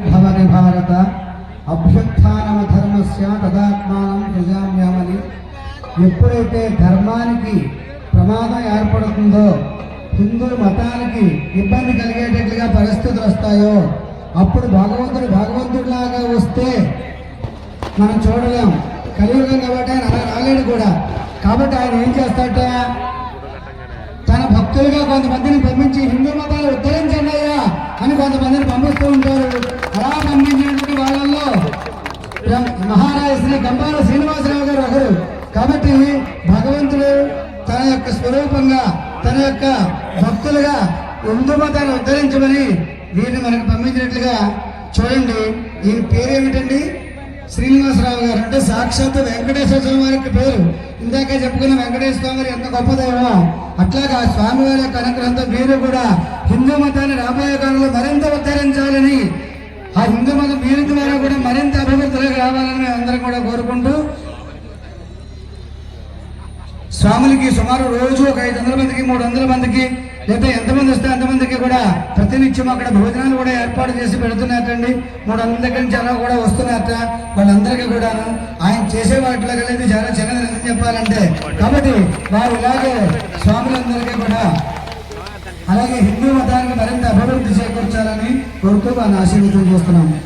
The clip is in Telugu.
భవని భారత అభ్యుత్నమ ధర్మస్య తదాత్మానం ప్రజామ్యామని ఎప్పుడైతే ధర్మానికి ప్రమాదం ఏర్పడుతుందో హిందూ మతానికి ఇబ్బంది కలిగేటట్లుగా పరిస్థితులు వస్తాయో అప్పుడు భగవంతుడు భగవంతుడిలాగా వస్తే మనం చూడలేం. కలియుగం కాబట్టి ఆయన అలా రాలేడు కూడా. కాబట్టి ఆయన ఏం చేస్తాట తన భక్తులుగా కొంతమందిని పంపించి హిందూ మతాలు ఉద్ధరించండి అయ్యా అని కొంతమందిని పంపిస్తూ ఉంటారు అలా పంపించినటువంటి వాళ్ళల్లో మహారాజ శ్రీ గంబాల శ్రీనివాసరావు గారు ఒకరు. కాబట్టి భగవంతుడు తన యొక్క స్వరూపంగా తన యొక్క భక్తులుగా హిందూ మతాన్ని ఉద్ధరించమని వీరిని మనకు పంపించినట్లుగా చూడండి. ఈయన పేరు ఏమిటండి శ్రీనివాసరావు గారు. అంటే సాక్షాత్ వెంకటేశ్వర స్వామి వారికి పేరు. ఇందాక చెప్పుకున్న వెంకటేశ్వర స్వామి గారు ఎంత గొప్పదేమో. అట్లాగా ఆ యొక్క అనుగ్రహంతో వీరు కూడా హిందూ మతాన్ని రాబోయే కాలంలో మరింత ఉద్ధరించాలని ఆ హిందూ మతం మీరు ద్వారా కూడా మరింత అభివృద్ధిలోకి రావాలని అందరం కూడా కోరుకుంటూ స్వాములకి సుమారు రోజు ఒక ఐదు వందల మందికి మూడు వందల మందికి లేదా ఎంతమంది వస్తే అంతమందికి కూడా ప్రతినిత్యం అక్కడ భోజనాలు కూడా ఏర్పాటు చేసి పెడుతున్నారటండి. మూడు వందల దగ్గర నుంచి అలా కూడా వస్తున్నారట. వాళ్ళందరికీ కూడాను ఆయన చేసే వాటిలో కలిగి చాలా చిన్నది ఎందుకు చెప్పాలంటే కాబట్టి వారు ఇలాగే స్వాములందరికీ కూడా అలాగే హిందూ మతానికి మరింత అభివృద్ధి చేకూర్చాలని కోరుతూ వారిని ఆశీర్వదం చేస్తున్నాము